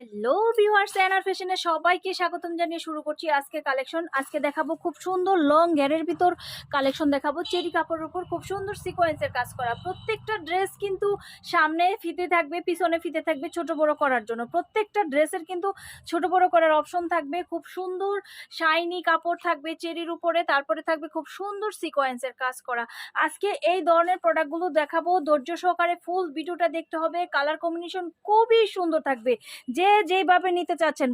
Hello viewers NR ফ্যাশনে সবাইকে স্বাগতম জানিয়ে শুরু করছি আজকে কালেকশন আজকে দেখাবো খুব সুন্দর লং গ্যারের ভিতর কালেকশন দেখাবো। চেরি কাপড়ের উপর খুব সুন্দর সিকোয়েন্সের কাজ করা। প্রত্যেকটা ড্রেস কিন্তু সামনে ফিতে থাকবে, পিছনে ফিতে থাকবে ছোট বড় করার জন্য। প্রত্যেকটা ড্রেসের কিন্তু ছোট বড় করার অপশন থাকবে। খুব সুন্দর শাইনি কাপড় থাকবে চেরির উপরে, তারপরে থাকবে খুব সুন্দর সিকোয়েন্সের কাজ করা। আজকে এই ধরনের প্রোডাক্টগুলো দেখাবো। ধৈর্য সহকারে ফুল ভিডিওটা দেখতে হবে। কালার কম্বিনেশন খুবই সুন্দর থাকবে। যে যেইভাবে নিতে চাচ্ছেন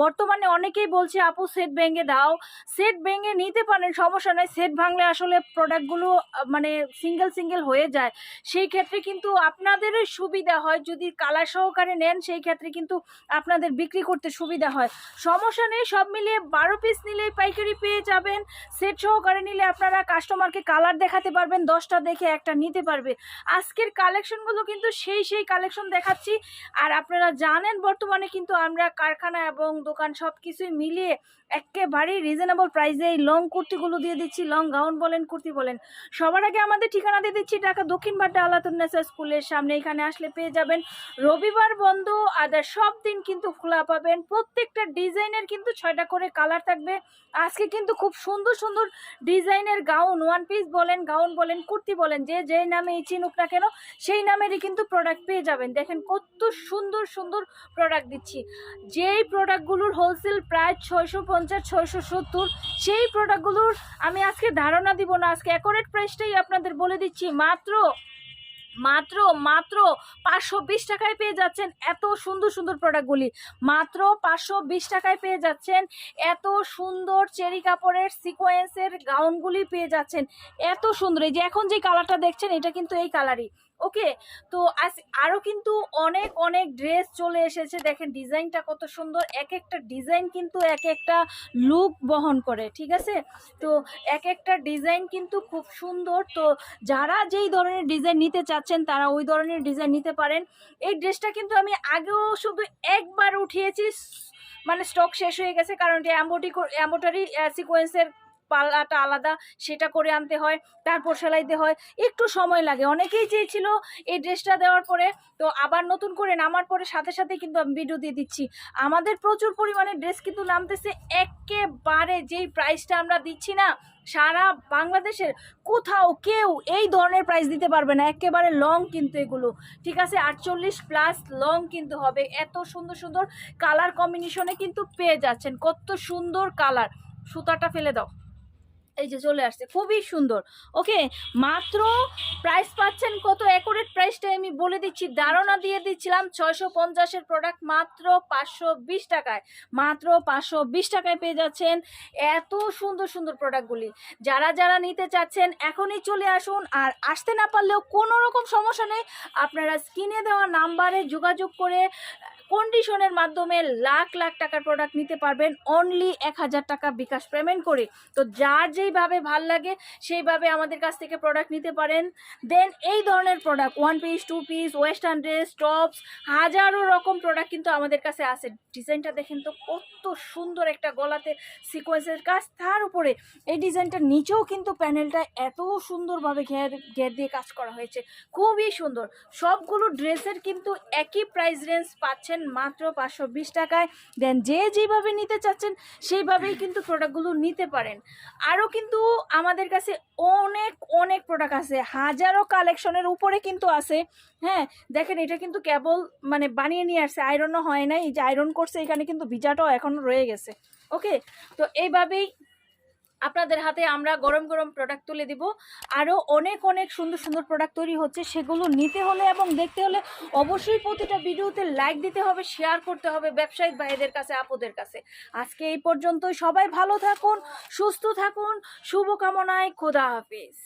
বর্তমানে অনেকেই বলছে, আপু সেট ভেঙে দাও। সেট ভেঙে নিতে পারেন, সমস্যা নাই। সেট ভাঙলে আসলে প্রোডাক্টগুলো মানে সিঙ্গেল সিঙ্গেল হয়ে যায়। সেই ক্ষেত্রে কিন্তু আপনাদেরই সুবিধা হয়। যদি কালার সহকারে নেন, সেই ক্ষেত্রে কিন্তু আপনাদের বিক্রি করতে সুবিধা হয়। সমস্যা নেই, সব মিলিয়ে বারো পিস নিলেই পাইকারি পেয়ে যাবেন। সেট সহকারে নিলে আপনারা কাস্টমারকে কালার দেখাতে পারবেন, দশটা দেখে একটা নিতে পারবে। আজকের কালেকশনগুলো কিন্তু সেই সেই কালেকশন দেখাচ্ছি। আর আপনারা জানেন বর্তমানে কিন্তু আমরা কারখানা এবং দোকান সব কিছুই মিলিয়ে একেবারেই রিজনেবল প্রাইসে এই লং কুর্তিগুলো দিয়ে দিচ্ছি লং গাউন বলেন, কুর্তি বলেন। সবার আগে আমাদের ঠিকানা দিয়ে দিচ্ছি, ঢাকা দক্ষিণ বাড্ডা আলাতুন্নেসা স্কুলের সামনে। এখানে আসলে পেয়ে যাবেন রবিবার বন্ধ, আদার সব দিন কিন্তু খোলা পাবেন। প্রত্যেকটা ডিজাইনের কিন্তু ছয়টা করে কালার থাকবে। আজকে কিন্তু খুব সুন্দর সুন্দর ডিজাইনের গাউন ওয়ান পিস বলেন গাউন বলেন, কুর্তি বলেন, যে যেই নামে চিনুক না কেন, সেই নামেরই কিন্তু প্রোডাক্ট পেয়ে যাবেন। দেখেন কত সুন্দর সুন্দর প্রোডাক্ট দিচ্ছি। যেই প্রোডাক্টগুলোর হোলসেল প্রায় ছয়শো পঞ্চাশ, ছয়শো সত্তর, সেই প্রোডাক্টগুলোর আমি আজকে ধারণা দিব না। আজকে অ্যাকোরেট প্রাইসটাই আপনাদের বলে দিচ্ছি। মাত্র মাত্র মাত্র পাঁচশো বিশ টাকায় পেয়ে যাচ্ছেন এত সুন্দর সুন্দর প্রোডাক্টগুলি মাত্র পাঁচশো বিশ টাকায় পেয়ে যাচ্ছেন এত সুন্দর চেরি কাপড়ের সিকোয়েন্সের গাউনগুলি পেয়ে যাচ্ছেন। এত সুন্দর। এই যে এখন যে কালারটা দেখছেন, এটা কিন্তু এই কালারই ওকে? তো আজ আরও কিন্তু অনেক অনেক ড্রেস চলে এসেছে। দেখেন ডিজাইনটা কত সুন্দর। এক একটা ডিজাইন কিন্তু এক একটা লুক বহন করে, ঠিক আছে? তো এক একটা ডিজাইন কিন্তু খুব সুন্দর। তো যারা যেই ধরনের ডিজাইন নিতে চাচ্ছেন, তারা ওই ধরনের ডিজাইন নিতে পারেন। এই ড্রেসটা কিন্তু আমি আগেও শুধু একবার উঠিয়েছি। মানে স্টক শেষ হয়ে গেছে। কারণ এটা অ্যাম্বোটি অ্যাম্বোটারি সিকোয়েন্সের পাল্লাটা আলাদা, সেটা করে আনতে হয়, তারপর সেলাইতে হয়, একটু সময় লাগে। অনেকেই চেয়েছিল এই ড্রেসটা দেওয়ার পরে, তো আবার নতুন করে নামার পরে সাথে সাথে কিন্তু আমি ভিডিও দিয়ে দিচ্ছি। আমাদের প্রচুর পরিমাণে ড্রেস কিন্তু নামতেছে একেবারে, যেই প্রাইসটা আমরা দিচ্ছি না, সারা বাংলাদেশের কোথাও কেউ এই ধরনের প্রাইস দিতে পারবে না। একেবারে লং কিন্তু এগুলো। ঠিক আছে? আটচল্লিশ প্লাস লং কিন্তু হবে। এত সুন্দর সুন্দর কালার কম্বিনেশনে কিন্তু পেয়ে যাচ্ছেন। কত সুন্দর কালার সুতাটা ফেলে দাও। এই যে চলে আসছে, খুবই সুন্দর। ওকে, মাত্র প্রাইস পাচ্ছেন কত? অ্যাকুরেট প্রাইসটা আমি বলে দিচ্ছি, ধারণা দিয়ে দিচ্ছিলাম ছয়শো পঞ্চাশের প্রোডাক্ট মাত্র পাঁচশো বিশ টাকায়। মাত্র পাঁচশো বিশ টাকায় পেয়ে যাচ্ছেন এত সুন্দর সুন্দর প্রোডাক্টগুলি যারা যারা নিতে চাচ্ছেন, এখনই চলে আসুন। আর আসতে না পারলেও কোনো রকম সমস্যা নেই, আপনারা স্ক্রিনে দেওয়া নাম্বারে যোগাযোগ করে কন্ডিশনের মাধ্যমে লাখ লাখ টাকার প্রোডাক্ট নিতে পারবেন। অনলি এক হাজার টাকা বিকাশ পেমেন্ট করে। তো যার যেইভাবে ভালো লাগে, সেইভাবে আমাদের কাছ থেকে প্রোডাক্ট নিতে পারেন। দেন এই ধরনের product one piece two piece western dress tops হাজারো রকম প্রোডাক্ট কিন্তু আমাদের কাছে আছে। ডিজাইনটা দেখেন তো, কত সুন্দর একটা গলাতে সিকোয়েন্সের কাজ। তার উপরে এই ডিজাইনটার নিচেও কিন্তু প্যানেলটা এত সুন্দরভাবে ঘের ঘের দিয়ে কাজ করা হয়েছে। খুবই সুন্দর। সবগুলো ড্রেসের কিন্তু একই প্রাইস রেঞ্জ পাচ্ছেন মাত্র পাঁচশো বিশ টাকায়। দেন যে যেভাবে নিতে চাচ্ছেন, সেইভাবেই কিন্তু প্রোডাক্টগুলো নিতে পারেন। আরও কিন্তু আমাদের কাছে অনেক অনেক প্রোডাক্ট আছে। হাজারো কালেকশনের উপরে কিন্তু আছে। হ্যাঁ দেখেন এটা কিন্তু কেবল মানে বানিয়ে নিয়ে আসছে। আয়রনও হয় নাই। এই যে আয়রন করছে, এখানে কিন্তু ভিজাটাও এখনও রয়ে গেছে। ওকে তো এইভাবেই আপনাদের হাতে আমরা গরম গরম প্রোডাক্ট তুলে দিব। আরও অনেক অনেক সুন্দর সুন্দর প্রোডাক্ট তৈরি হচ্ছে, সেগুলো নিতে হলে এবং দেখতে হলে অবশ্যই প্রতিটা ভিডিওতে লাইক দিতে হবে শেয়ার করতে হবে ব্যবসায়িক ভাইদের কাছে, আপুদের কাছে। আজকে এই পর্যন্তই, সবাই ভালো থাকুন, সুস্থ থাকুন, শুভকামনায় খোদা হাফিজ।